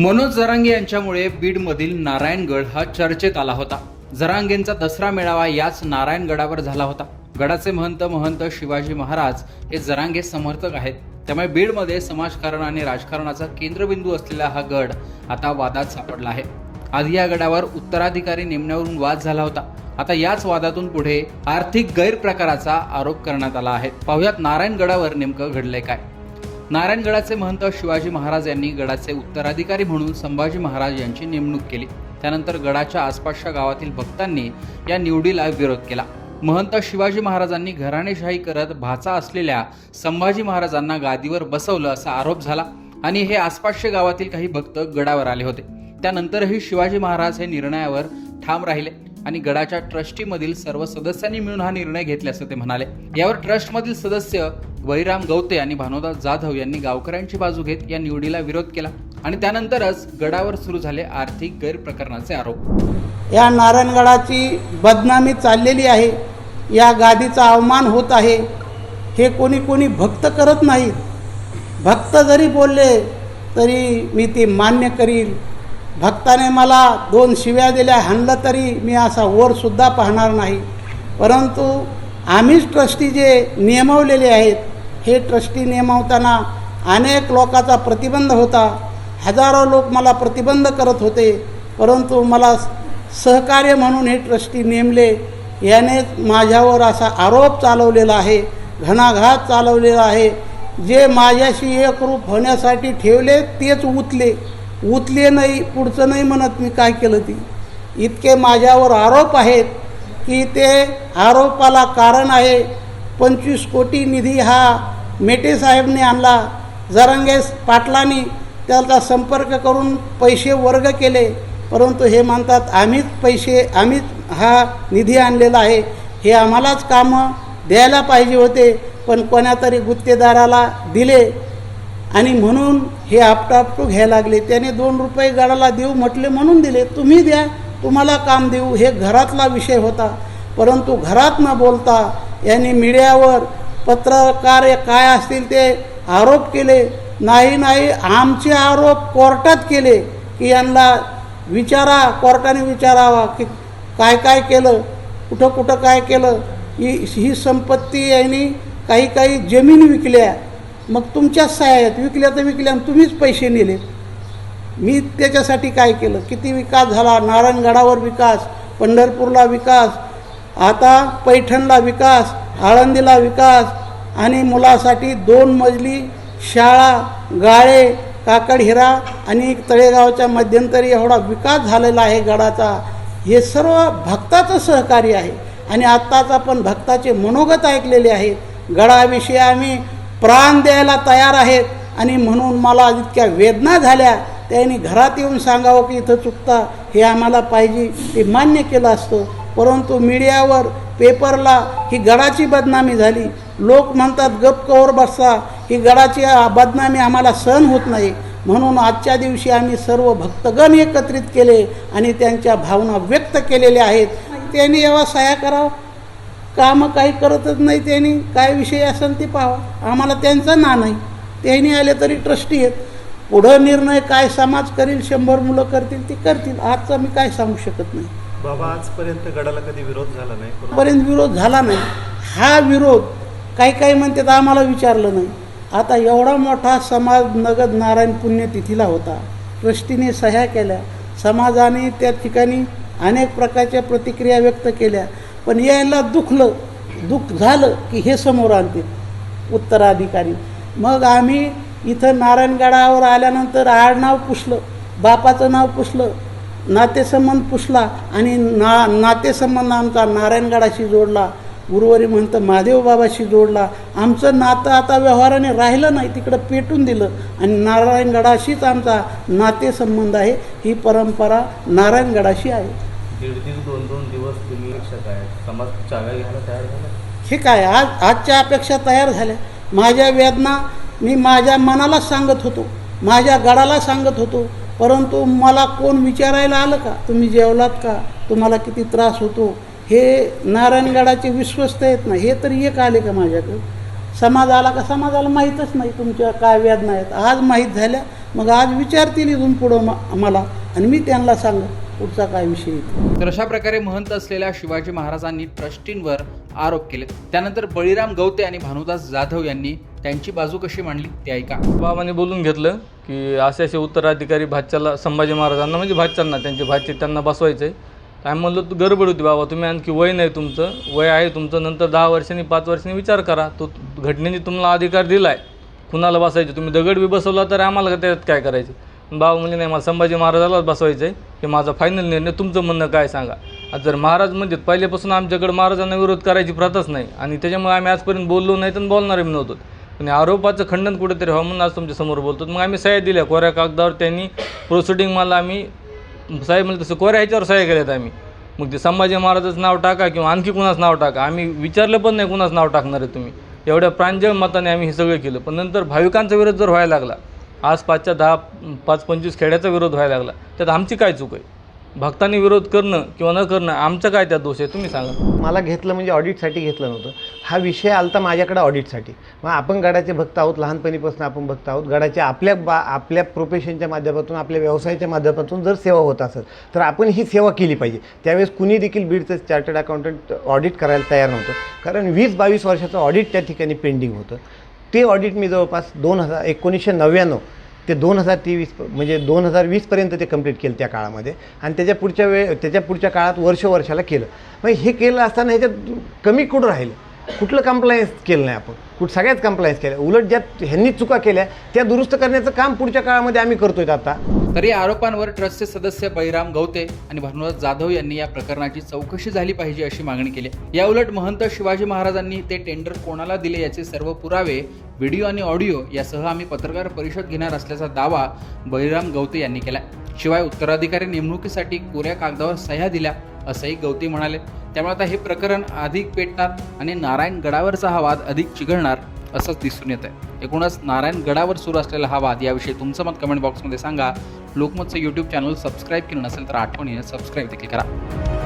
मनोज जरांगे यांच्यामुळे बीडमधील नारायणगड हा चर्चेत आला होता. जरांगेंचा दसरा मेळावा याच नारायणगडावर झाला होता. गडाचे महंत महंत शिवाजी महाराज हे जरांगे समर्थक आहेत. त्यामुळे बीडमध्ये समाजकारण आणि राजकारणाचा केंद्रबिंदू असलेला हा गड आता वादात सापडला आहे. आधी या गडावर उत्तराधिकारी नेमण्यावरून वाद झाला होता. आता याच वादातून पुढे आर्थिक गैरप्रकाराचा आरोप करण्यात आला आहे. पाहुयात नारायणगडावर नेमकं घडलंय काय. नारायणगडाचे महंत शिवाजी महाराज यांनी गडाचे उत्तराधिकारी म्हणून संभाजी महाराज यांची नेमणूक केली. त्यानंतर गडाच्या आसपासच्या गावातील भक्तांनी या निवडीला विरोध केला. महंत शिवाजी महाराजांनी घराणेशाही करत भाचा असलेल्या संभाजी महाराजांना गादीवर बसवलं असा आरोप झाला आणि हे आसपासच्या गावातील काही भक्त गडावर आले होते. त्यानंतरही शिवाजी महाराज हे निर्णयावर ठाम राहिले. आणि गडाच्या ट्रस्टीमधील सर्व सदस्यांनी मिळून हा निर्णय घेतल्याचं ते म्हणाले. यावर ट्रस्टमधील सदस्य वैराम गवते आणि भानोदास जाधव यांनी गावकऱ्यांची बाजू घेत या निवडीला विरोध केला आणि त्यानंतरच गडावर सुरू झाले आर्थिक गैरप्रकरणाचे आरोप. या नारायणगडाची बदनामी चाललेली आहे. या गादीचा अवमान होत आहे. हे कोणी कोणी भक्त करत नाहीत. भक्त जरी बोलले तरी मी ते मान्य करील भक्ताने मला दोन शिव्या दिल्या हाणलं तरी मी असा वरसुद्धा पाहणार नाही. परंतु आम्हीच ट्रस्टी जे नियमवलेले आहेत हे ट्रस्टी नियमवताना अनेक लोकांचा प्रतिबंध होता. हजारो लोक मला प्रतिबंध करत होते परंतु मला सहकार्य म्हणून हे ट्रस्टी नेमले. यानेच माझ्यावर असा आरोप चालवलेला आहे घणाघात चालवलेला आहे. जे माझ्याशी एकरूप होण्यासाठी ठेवले तेच उतले. उतले नाही पुढचं नाही म्हणत मी काय केलं ती. इतके माझ्यावर आरोप आहेत की ते आरोपाला कारण आहे. पंचवीस कोटी निधी हा मेटे साहेबने आणला. जरंगेस पाटलांनी त्याचा संपर्क करून पैसे वर्ग केले. परंतु हे मानतात आम्हीच पैसे आम्हीच हा निधी आणलेला आहे. हे आम्हालाच कामं द्यायला पाहिजे होते पण कोणातरी गुत्तेदाराला दिले. आणि म्हणून हे आपटापटू घ्यायला लागले. त्याने दोन रुपये गडाला देऊ म्हटले म्हणून दिले. तुम्ही द्या तुम्हाला काम देऊ. हे घरातला विषय होता. परंतु घरात न बोलता यांनी मीडियावर पत्रकार काय असतील ते आरोप केले. नाही नाही आमचे आरोप कोर्टात केले की यांना विचारा कोर्टाने विचारावा की काय काय केलं कुठं कुठं काय केलं. ही ही संपत्ती यांनी काही काही जमीन विकल्या. मग तुमच्याच सहाय्यात विकल्या तर विकल्या आणि तुम्हीच पैसे नेले. मी त्याच्यासाठी काय केलं? किती विकास झाला? नारायणगडावर विकास पंढरपूरला विकास आता पैठणला विकास आळंदीला विकास आणि मुलासाठी दोन मजली शाळा गाळे काकड हिरा आणि तळेगावच्या मध्यंतरी एवढा विकास झालेला आहे गडाचा. हे सर्व भक्ताचं सहकार्य आहे. आणि आत्ताच आपण भक्ताचे मनोगत ऐकलेले आहेत. गडाविषयी आम्ही प्राण द्यायला तयार आहेत. आणि म्हणून मला इतक्या वेदना झाल्या. त्यांनी घरात येऊन सांगावं की इथं चुकता. हे आम्हाला पाहिजे. ते मान्य केलं असतं. परंतु मीडियावर पेपरला ही गडाची बदनामी झाली. लोक म्हणतात गप कवर बसता ही गडाची बदनामी आम्हाला सहन होत नाही. म्हणून आजच्या दिवशी आम्ही सर्व भक्तगण एकत्रित केले आणि त्यांच्या भावना व्यक्त केलेल्या आहेत. त्यांनी एव्हा सह्या करावं? कामं काही करतच नाही त्यांनी. काय विषय असेल ते पाहावा आम्हाला त्यांचा ना नाही. त्यांनी आले तरी ट्रस्टी आहेत. पुढं निर्णय काय समाज करील शंभर मुलं करतील ती करतील. आजचा मी काय सांगू शकत नाही. बाबा आजपर्यंत गडाला कधी विरोध झाला नाही? पर्यंत विरोध झाला नाही. हा विरोध काही काही म्हणतात आम्हाला विचारलं नाही. आता एवढा मोठा समाज नगद नारायण पुण्यतिथीला होता. ट्रस्टीने सह्या केल्या. समाजाने त्या ठिकाणी अनेक प्रकारच्या प्रतिक्रिया व्यक्त केल्या. पण यायला दुखलं. दुःख झालं की हे समोर आणतील. उत्तराधिकारी. मग आम्ही इथं नारायणगडावर आल्यानंतर आडनाव पुसलं. बापाचं नाव पुसलं. नातेसंबंध पुसला आणि ना नातेसंबंध आमचा नारायणगडाशी जोडला. गुरुवारी म्हणतं महादेव बाबाशी जोडला. आमचं नातं आता व्यवहाराने राहिलं नाही. तिकडं पेटून दिलं. आणि नारायणगडाशीच आमचा नातेसंबंध आहे. ही परंपरा नारायणगडाशी आहे. दीड दीड दोन दोन दिवस तुम्ही आहे. समाज चाव्या घ्यायला तयार झाला? हे काय आज आजच्या अपेक्षा तयार झाल्या. माझ्या वेदना मी माझ्या मनाला सांगत होतो. माझ्या गडाला सांगत होतो. परंतु मला कोण विचारायला आलं का? तुम्ही जेवलात का? तुम्हाला किती त्रास होतो? हे नारायणगडाचे विश्वस्त आहेत ना हे तरी एक आले का माझ्याकडं? समाज आला का? समाजाला माहीतच नाही तुमच्या काय वेदना आहेत. आज माहीत झाल्या. मग आज विचारतील इथून पुढं मला. आणि मी त्यांना सांग. पुढचा काय विषय तर अशा प्रकारे महंत असलेल्या शिवाजी महाराजांनी ट्रस्टींवर आरोप केले. त्यानंतर बळीराम गवते आणि भानुदास जाधव यांनी त्यांची बाजू कशी मांडली ते ऐका. बाबांनी बोलून घेतलं की असे असे उत्तराधिकारी भाच्याला संभाजी महाराजांना म्हणजे भाच्यांना त्यांचे भाचे त्यांना बसवायचे आहे आम्ही म्हणलो तू गडबड होती बाबा तुम्ही आणखी वय नाही तुमचं वय आहे तुमचं नंतर दहा वर्षांनी पाच वर्षांनी विचार करा. तो घटनेने तुम्हाला अधिकार दिला आहे कुणाला बसायचे? तुम्ही दगड बी बसवला तर आम्हाला त्याच्यात काय करायचं? बाबा म्हणजे नाही मला संभाजी महाराजालाच बसवायचं आहे हे माझा फायनल निर्णय तुमचं म्हणणं काय सांगा. जर महाराज म्हणजे पहिल्यापासून आमच्याकडे महाराजांना विरोध करायची प्रथाच नाही आणि त्याच्यामुळे आम्ही आजपर्यंत बोललो नाही तर बोलणारही नव्हतो. पण आरोपाचं खंडन कुठेतरी व्हावं म्हणून आज तुमच्यासमोर बोलतो. मग आम्ही सह्या दिल्या. कोऱ्या कागदावर त्यांनी प्रोसिडिंग मला आम्ही साहेब म्हणजे तसं कोऱ्या ह्याच्यावर सह्या केल्यात आम्ही. मग ते संभाजी महाराजाचं नाव टाका किंवा आणखी कुणाचं नाव टाका. आम्ही विचारलं पण नाही कुणाचं नाव टाकणार आहे तुम्ही. एवढ्या प्रांजळ मताने आम्ही हे सगळं केलं. पण नंतर भाविकांचा विरोध जर व्हायला लागला आज पाचच्या दहा पाच पंचवीस खेड्याचा विरोध व्हायला लागला. त्यात आमची काय चूक आहे? भक्तांनी विरोध करणं किंवा न करणं आमचं काय त्यात दोष आहे? तुम्ही सांगा. मला घेतलं म्हणजे ऑडिटसाठी घेतलं नव्हतं. हा विषय आलता माझ्याकडे ऑडिटसाठी मग आपण गडाचे भक्त आहोत लहानपणीपासून आपण भक्त आहोत. गडाच्या आपल्या बा आपल्या प्रोफेशनच्या माध्यमातून आपल्या व्यवसायाच्या माध्यमातून जर सेवा होत असेल तर आपण ही सेवा केली पाहिजे. त्यावेळेस कुणी देखील बीडचं चार्टर्ड अकाउंटंट ऑडिट करायला तयार नव्हतं. कारण वीस बावीस वर्षाचं ऑडिट त्या ठिकाणी पेंडिंग होतं. ते ऑडिट मी जवळपास दोन हजार एकोणीसशे नव्याण्णव ते दोन हजार तेवीस म्हणजे दोन हजार वीसपर्यंत ते कंप्लीट केलं त्या काळामध्ये. आणि त्याच्या पुढच्या वेळ त्याच्या पुढच्या काळात वर्ष वर्षाला केलं. मग हे केलं असताना ह्याच्यात कमी कुठं राहिलं? कुठलं कम्प्लायन्स केलं नाही आपण? कुठ सगळ्याच कम्प्लायन्स केल्या. उलट ज्या ह्यांनी चुका केल्या त्या दुरुस्त करण्याचं काम पुढच्या काळामध्ये आम्ही करतो आहे आता. तरी आरोपांवर ट्रस्टचे सदस्य बळीराम गवते आणि भानुदास जाधव यांनी या प्रकरणाची चौकशी झाली पाहिजे अशी मागणी केली. या उलट महंत शिवाजी महाराजांनी ते टेंडर कोणाला दिले याचे सर्व पुरावे व्हिडिओ आणि ऑडिओ यासह आम्ही पत्रकार परिषद घेणार असल्याचा दावा बळीराम गवते यांनी केला शिवाय उत्तराधिकारी नेमणुकीसाठी कोऱ्या कागदावर सह्या दिल्या असंही गवते म्हणाले. त्यामुळे आता हे प्रकरण अधिक पेटणार आणि नारायण गडावरचा हा वाद अधिक चिघळणार. असंच दिसून येत आहे एकूणच नारायण गडावर सुरू असलेला हा वाद याविषयी तुमचं मत कमेंट बॉक्समध्ये सांगा. लोकमतचं यूट्यूब चॅनल सबस्क्राईब केलं नसेल तर आठवणीने सबस्क्राईब देखील करा.